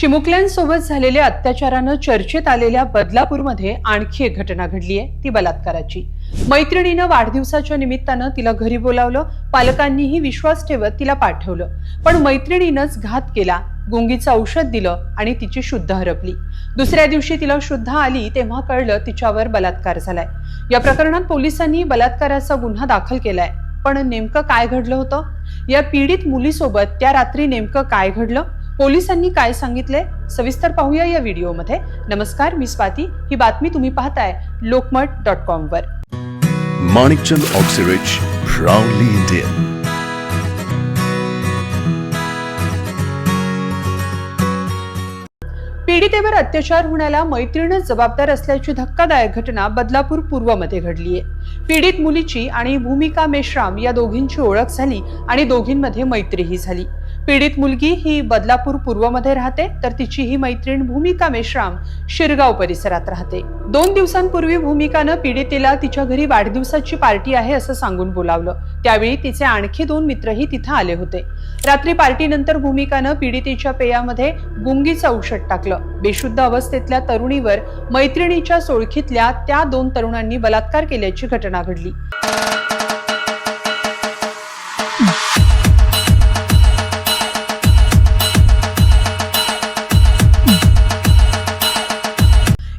चिमुकल्यांसोबत झालेल्या अत्याचारानं चर्चेत आलेल्या बदलापूरमध्ये आणखी एक घटना घडली आहे ती बलात्काराची. मैत्रिणीनं वाढदिवसाच्या निमित्तानं तिला घरी बोलावलं पालकांनीही विश्वास ठेवत तिला पाठवलं. पण मैत्रिणीनंच घात केला गुंगीचं औषध दिलं आणि तिची शुद्ध हरपली. दुसऱ्या दिवशी तिला शुद्ध आली तेव्हा कळलं तिच्यावर बलात्कार झालाय. या प्रकरणात पोलिसांनी बलात्काराचा गुन्हा दाखल केलाय. पण नेमकं काय घडलं होतं? या पीडित मुलीसोबत त्या रात्री नेमकं काय घडलं? पोलिसांनी काय सांगितले सविस्तर पाहूया या व्हिडिओमध्ये. नमस्कार मी स्वाती. ही बातमी तुम्ही पाहताय लोकमत डॉट कॉम वर. Manikchand Oxyrich, proudly Indian. पीडितेवर अत्याचार होण्याला मैत्रीणच जबाबदार असल्याची धक्कादायक घटना बदलापूर पूर्वमध्ये घडली आहे पीडित मुलीची आणि भूमिका मेश्राम या दोघींची ओळख झाली आणि दोघींमध्ये मैत्रीही झाली. पीडित मुलगी ही बदलापूर पूर्वमध्ये राहते तर तिची ही मैत्रीण भूमिका मेश्राम शिरगाव परिसरात राहते. दोन दिवसांपूर्वी भूमिकानं पीडितेला तिच्या घरी वाढदिवसाची पार्टी आहे असं सांगून बोलावलं. त्यावेळी तिचे आणखी दोन मित्रही तिथं आले होते. रात्री पार्टीनंतर भूमिकानं पीडितेच्या पेयामध्ये गुंगीचं औषध टाकलं. बेशुद्ध अवस्थेतल्या तरुणीवर मैत्रिणीच्या सोळखीतल्या त्या दोन तरुणांनी बलात्कार केल्याची घटना घडली.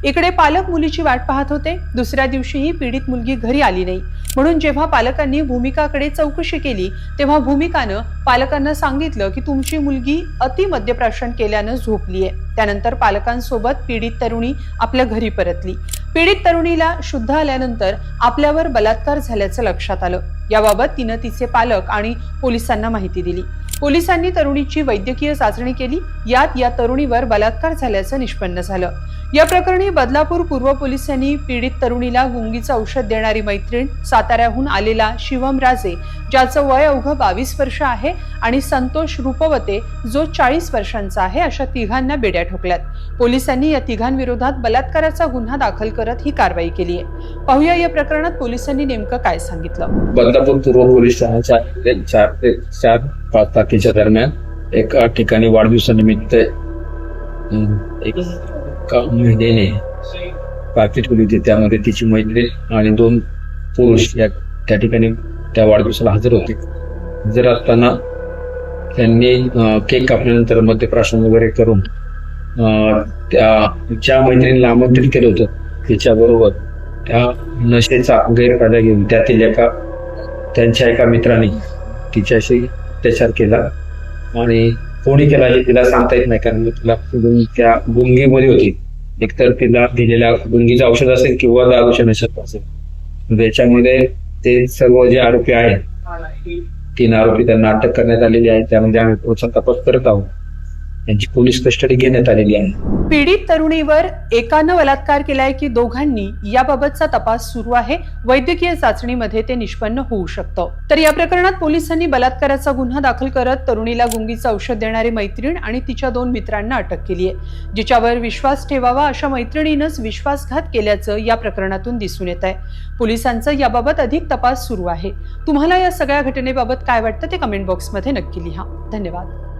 इकडे पालक मुलीची वाट पाहत होते. दुसऱ्या दिवशीही पीडित मुलगी घरी आली नाही. म्हणून जेव्हा पालकांनी भूमिकाकडे चौकशी केली तेव्हा भूमिकानं पालकांना सांगितलं की तुमची मुलगी अति मद्यप्राशन केल्यानं झोपलीये. त्यानंतर पालकांसोबत पीडित तरुणी आपल्या घरी परतली. पीडित तरुणीला शुद्ध आल्यानंतर आपल्यावर बलात्कार झाल्याचं लक्षात आलं. याबाबत तिनं तिचे पालक आणि पोलिसांना माहिती दिली. पोलिसांनी तरुणीची वैद्यकीय चाचणी केली. यात या तरुणीवर बलात्कार झाल्याचं निष्पन्न झालं. या प्रकरणी बदलापूर पूर्व पोलिसांनी पीडित तरुणीला गुंगीचं औषध देणारी मैत्रीण साताऱ्याहून आलेला शिवम राजे ज्याचं वय अवघं बावीस वर्ष आहे आणि संतोष रूपवते जो चाळीस वर्षांचा आहे अशा तिघांना बेड्या ठोकल्यात. पोलिसांनी या तिघांविरोधात बलात्काराचा गुन्हा दाखल करत ही कारवाई केली आहे. पाहूया या प्रकरणात पोलिसांनी नेमकं काय सांगितलं. बदलापूर पूर्व पोलीस ठाण्याच्या चार ते चार पाच तारखेच्या दरम्यान एका ठिकाणी वाढदिवसानिमित्त एक एका महिलेने पार्टी ठेवली होती त्यामध्ये तिची मैत्री आणि दोन पुरुष या त्या ठिकाणी त्या वाढदिवसाला हजर होते. हजर असताना त्यांनी केक कापल्यानंतर मद्यप्राशन वगैरे करून त्या ज्या मैत्रिणीला आमंत्रित केलं होतं तिच्याबरोबर त्या नशेचा गैरफायदा घेऊन त्यातील एका त्यांच्या एका मित्राने तिच्याशी अत्याचार केला. आणि कोणी केला हे तिला सांगता येत नाही कारण तिला त्या गुंगीमध्ये होती. एकतर तिला दिलेल्या गुंगीचं औषध असेल किंवा दारूच्या नशेत असेल. त्याच्यामध्ये ते सर्व जे आरोपी आहेत तीन आरोपी त्यांना अटक करण्यात आलेली आहे. त्यामध्ये आम्ही पुढचा तपास करत आहोत. त्यांची पोलीस कस्टडी घेण्यात आलेली आहे. पीडित तरुणीवर एकानं बलात्कार केलाय की दोघांनी याबाबतचा तपास सुरू आहे. वैद्यकीय चाचणीमध्ये ते निष्पन्न होऊ शकतं. तर या प्रकरणात पोलिसांनी बलात्काराचा गुन्हा दाखल करत तरुणीला गुंगीचं औषध देणारी मैत्रीण आणि तिच्या दोन मित्रांना अटक केली आहे. जिच्यावर विश्वास ठेवावा अशा मैत्रिणीनंच विश्वासघात केल्याचं या प्रकरणातून दिसून येत आहे. पोलिसांचं याबाबत अधिक तपास सुरू आहे. तुम्हाला या सगळ्या घटनेबाबत काय वाटतं ते कमेंट बॉक्समध्ये नक्की लिहा. धन्यवाद.